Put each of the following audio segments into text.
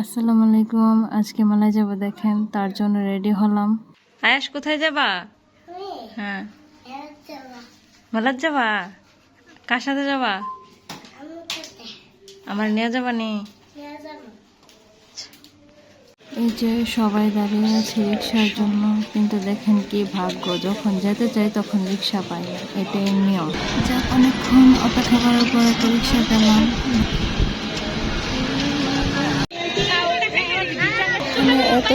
আসসালামু আলাইকুম। আজকে মেলায় যাব দেখেন তার জন্য রেডি হলাম। আয়াস কোথায় যাবা? হ্যাঁ। মেলার যাবা? কার সাথে যাবা? আমার নিয়ে যাবা নি? এই যে সবাই দাঁড়িয়ে আছে রিক্সার জন্য কিন্তু দেখেন কি ভাগ্য যখন যেতে চাই তখন রিক্সা পাই না এটাই নিয়ম। যা অনেকক্ষণ অপেক্ষা করার পর একটা রিক্সা পেলাম।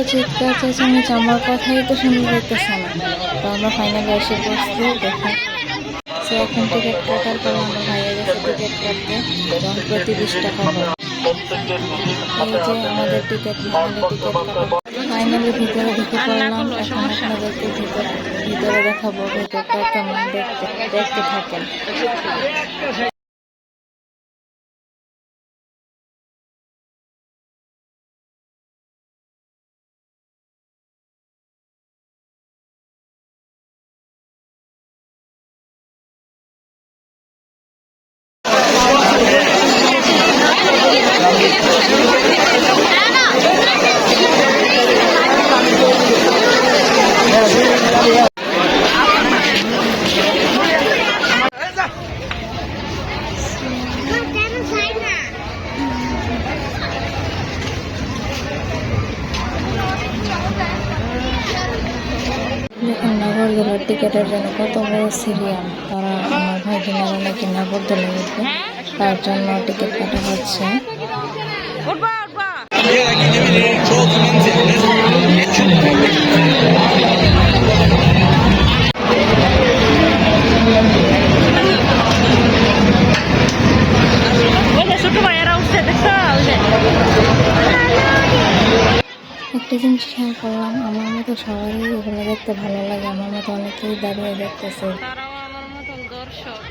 চিৎকার চেঁচামেচি আমার কথাই তো শুনতে পাইতেছে না। তো আমরা ফাইনালি এসে বসছি দেখে। সে এখন টিকিট কাটার পর আমরা ভাইয়া গেছে টিকিট কাটতে এবং প্রতি বিশ টাকা করে। এই যে আমাদের টিকিট ফাইনালি টিকিট কাটা। ফাইনালি ভিতরে ঢুকে পড়লাম, এখন আপনাদেরকে ভিতরে ভিতরে দেখাবো, ভিতরটা কেমন দেখতে দেখতে থাকেন। নাগরদোলার টিকিটের জন্য কত বড় সিরিয়াল তারা আমার ভাই বোনেরা নাকি নাগরদোলা উঠবে তার জন্য টিকিট কাটা হচ্ছে। একটা জিনিস খেয়াল করলাম আমার মতো সবারই এগুলো দেখতে ভালো লাগে আমার মতো অনেকেই দাঁড়িয়ে দেখতেছে। তারাও আমার মতন দর্শক।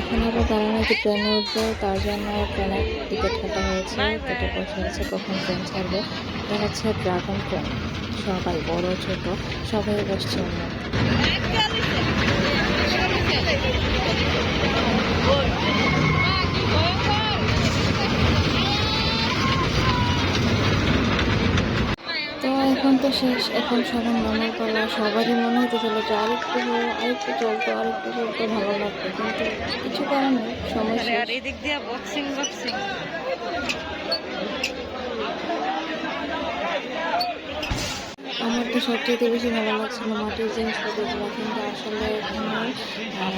এখন আবার তারা নাকি ট্রেনে উঠবে, তার জন্য ট্রেনের টিকিট কাটা হয়েছে। কেটে বসে আছে কখন ট্রেন ছাড়বে? হচ্ছে ড্রাগন ট্রেন সবাই, বড়, ছোট, সবাই বসছে ওর মধ্যে। তো এখন তো শেষ এখন সবার নামার পালা সবারই মনে হতেছিল যে আরেকটু হলে আরেকটু চলতো আরেকটু চলতো ভালো লাগতো কিন্তু কিছু করার নেই শেষ। আর এদিক দিয়ে বক্সিং বক্সিং আমার তো সবচেয়ে বেশি ভালো লাগছিল মাটির জিনিসপত্রগুলো কিন্তু আসলে এখানে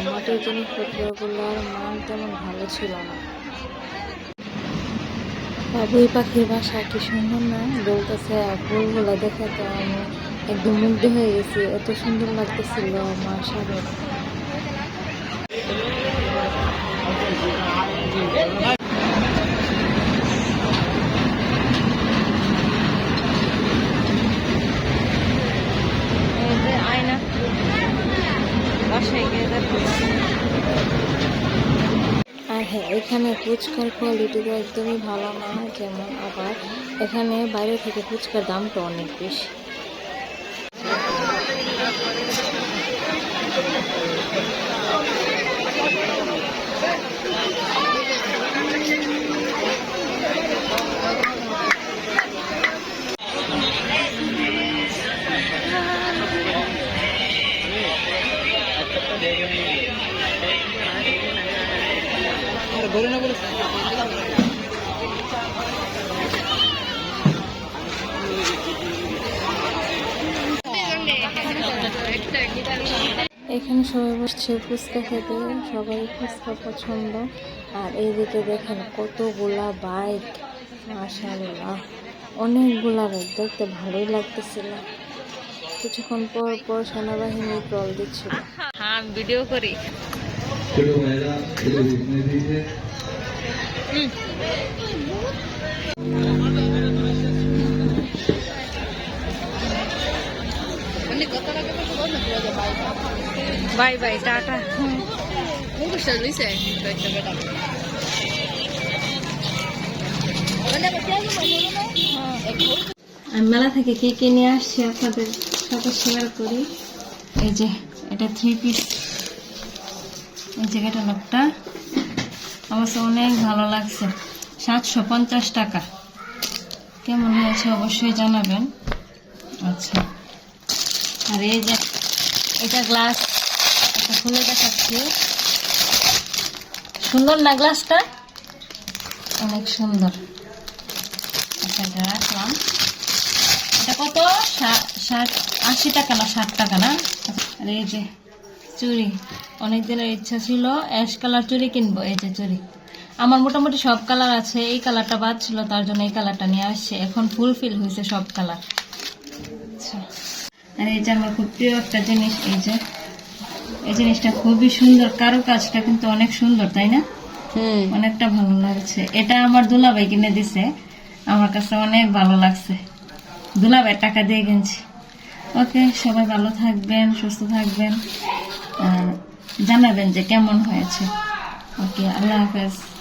মাটির জিনিসপত্রগুলোর মান তেমন ভালো ছিল না। বাবুই পাখির বাসা কি সুন্দর না? বলতেছে ফুলগুলো দেখে তো আমি একদম মুগ্ধ হয়ে গেছি। এত সুন্দর লাগতেছিল মাশাআল্লাহ এই আয়না, বাসায় গিয়ে দেখো। আর হ্যাঁ এখানে ফুচকার কোয়ালিটি তো একদমই ভালো না, যেমন আবার এখানে বাইরে থেকে ফুচকার দামটা অনেক বেশি। এখানে সবাই বসছে ফুচকা খেতে সবাই ফুচকা পছন্দ। আর এইদিকে দেখেন কতগুলা বাইক মাশাআল্লাহ। অনেকগুলা বাইক দেখতে ভালোই লাগতেছিল। কিছুক্ষণ পর পর সেনাবাহিনী ট্রল দিচ্ছিল। হ্যাঁ ভিডিও করি। चलो मेरा चलो जितने दीजिए বাই বাই টাটা আমি মেলা থেকে কি কি নিয়ে আসছি আপনাদের সাথে শেয়ার করি এই যে এটা থ্রি পিস এটা লোকটা আমার অনেক ভালো লাগছে। সাতশো পঞ্চাশ টাকা। কেমন হয়েছে অবশ্যই জানাবেন। আচ্ছা। আর এই যে এটা গ্লাস এটা খুলে দেখাচ্ছি। সুন্দর না গ্লাসটা অনেক সুন্দর। আচ্ছা রাখলাম। এটা কত? ষাট, আশি টাকা না, ষাট টাকা না? আর এই যে চুড়ি। অনেক দিনের ইচ্ছা ছিল অ্যাশ কালার চুরি কিনবো এই যে চুরি আমার মোটামুটি সব কালার আছে এই কালারটা বাদ ছিল তার জন্য এই কালারটা নিয়ে আসছে। এখন ফুলফিল হয়েছে সব কালার। আচ্ছা। আর এই যে আমার খুব প্রিয় একটা জিনিস এই যে এই জিনিসটা খুবই সুন্দর। কারও কাজটা কিন্তু অনেক সুন্দর তাই না? অনেকটা ভালো লাগছে। এটা আমার দুলাভাই কিনে দিছে। আমার কাছে অনেক ভালো লাগছে। দুলাভাই টাকা দিয়ে কিনছি। ওকে সবাই ভালো থাকবেন সুস্থ থাকবেন। আর জানাবেন যে কেমন হয়েছে। ওকে আল্লাহ হাফেজ।